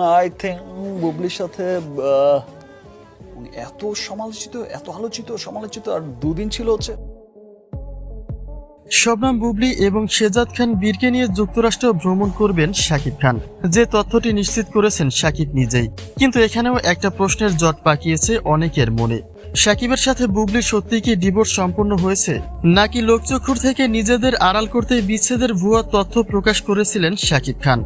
I think বুবলির সাথে উনি এত সমালোচিত, এত আলোচিত, সমালোচিত, আর দুদিন ছিল হচ্ছে। শবনাম বুবলি এবং শেজাদ খান বীরকে নিয়ে যুক্তরাষ্ট্র ভ্রমণ করবেন শাকিব খান। যে তথ্যটি নিশ্চিত করেছেন শাকিব নিজেই। কিন্তু এখানেও একটা প্রশ্নের জট পাকিয়েছে অনেকের মনে। শাকিবের সাথে বুবলির সত্যি কি ডিভোর্স সম্পন্ন হয়েছে? নাকি লোকচক্ষুর থেকে নিজেদের আড়াল করতে বিচ্ছেদের ভুয়া তথ্য প্রকাশ করেছিলেন শাকিব খান?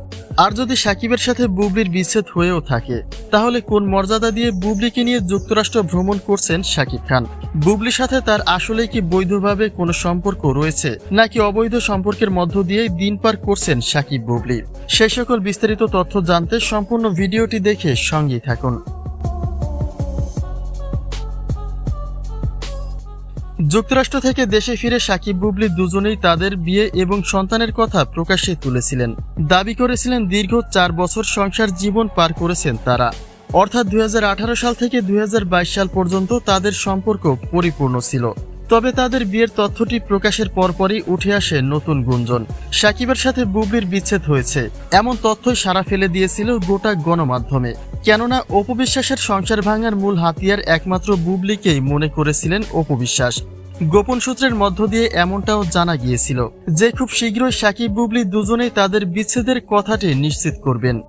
আর যদি শাকিবের সাথে বুবলির বিচ্ছেদ হয়েও থাকে, তাহলে কোন মর্যাদা দিয়ে বুবলিকে নিয়ে যুক্তরাষ্ট্র ভ্রমণ করছেন শাকিব খান? বুবলির সাথে তার আসলে কি বৈধভাবে কোনো সম্পর্ক রয়েছে, নাকি অবৈধ সম্পর্কের মধ্য দিয়েই দিন পার করছেন শাকিব বুবলি? সেই সকল বিস্তারিত তথ্য জানতে সম্পূর্ণ ভিডিওটি দেখে সঙ্গেই থাকুন। যুক্তরাষ্ট্র থেকে দেশে ফিরে সাকিব বুবলি দুজনেই তাদের বিয়ে এবং সন্তানের কথা প্রকাশ্যে তুলেছিলেন। দাবি করেছিলেন দীর্ঘ চার বছর সংসার জীবন পার করেছেন তারা। অর্থাৎ দুই হাজার আঠারো সাল থেকে দুই হাজার বাইশ সাল পর্যন্ত তাদের সম্পর্ক পরিপূর্ণ ছিল। তবে তাদের বিয়ের তথ্যটি প্রকাশের পরপরই উঠে আসে নতুন গুঞ্জন। সাকিবের সাথে বুবলির বিচ্ছেদ হয়েছে। এমন তথ্যই সারা ফেলে দিয়েছিল গোটা গণমাধ্যমে। কেননা অপবিশ্বাসের সংসার ভাঙার মূল হাতিয়ার একমাত্র বুবলিকেই মনে করেছিলেন অপবিশ্বাস। গোপন সূত্রের মধ্য দিয়ে এমনটাও জানা গিয়েছিল যে খুব শীঘ্রই সাকিব বুবলি দুজনেই তাদের বিচ্ছেদের কথাটি নিশ্চিত করবেন।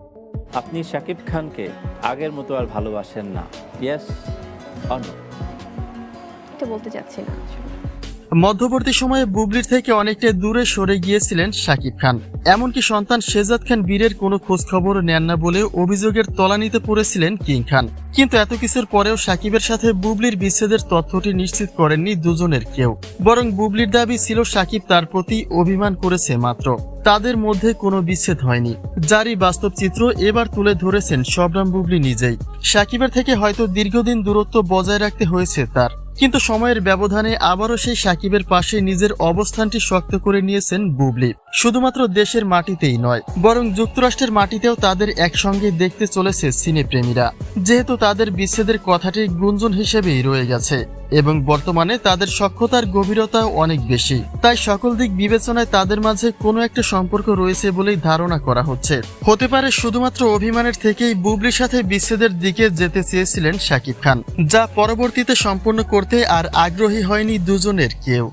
আপনি সাকিব খানকে আগের মতো আর ভালোবাসেন না। ইয়েস অন বলতে চাচ্ছি না। মধ্যবর্তী সময়ে বুবলির থেকে অনেকটা দূরে সরে গিয়েছিলেন শাকিব খান। এমনকি সন্তান শেজাদ খান বীরের কোনো খোঁজ খবর নেন না বলেও অভিযোগের তলানিতে পড়েছিলেন কিং খান। কিন্তু এত কিছুর পরেও সাকিবের সাথে বুবলির বিচ্ছেদের তথ্যটি নিশ্চিত করেননি দুজনের কেউ। বরং বুবলির দাবি ছিল সাকিব তার প্রতি অভিমান করেছে মাত্র। তাদের মধ্যে কোনো বিচ্ছেদ হয়নি। যারই বাস্তব চিত্র এবার তুলে ধরেছেন শবরাম বুবলি নিজেই। সাকিবের থেকে হয়তো দীর্ঘদিন দূরত্ব বজায় রাখতে হয়েছে তার। কিন্তু সময়ের ব্যবধানে আবারও সেই সাকিবের পাশে নিজের অবস্থানটি শক্ত করে নিয়েছেন বুবলি। শুধুমাত্র দেশের মাটিতেই নয়, বরং যুক্তরাষ্ট্রের মাটিতেও তাদের একসঙ্গে দেখতে চলেছে সিনেপ্রেমীরা। যেহেতু তাদের বিচ্ছেদের কথাটি গুঞ্জন হিসেবেই রয়ে গেছে, এবং বর্তমানে তাদের সক্ষতার গভীরতাও অনেক বেশি। তাই সকল দিক বিবেচনায় তাদের মাঝে কোনো একটা সম্পর্ক রয়েছে বলেই ধারণা করা হচ্ছে। হতে পারে শুধুমাত্র অভিমানের থেকেই বুবলির সাথে বিচ্ছেদের দিকে যেতে চেয়েছিলেন শাকিব খান, যা পরবর্তীতে সম্পূর্ণ করতে আর আগ্রহী হয়নি দুজনের কেউ।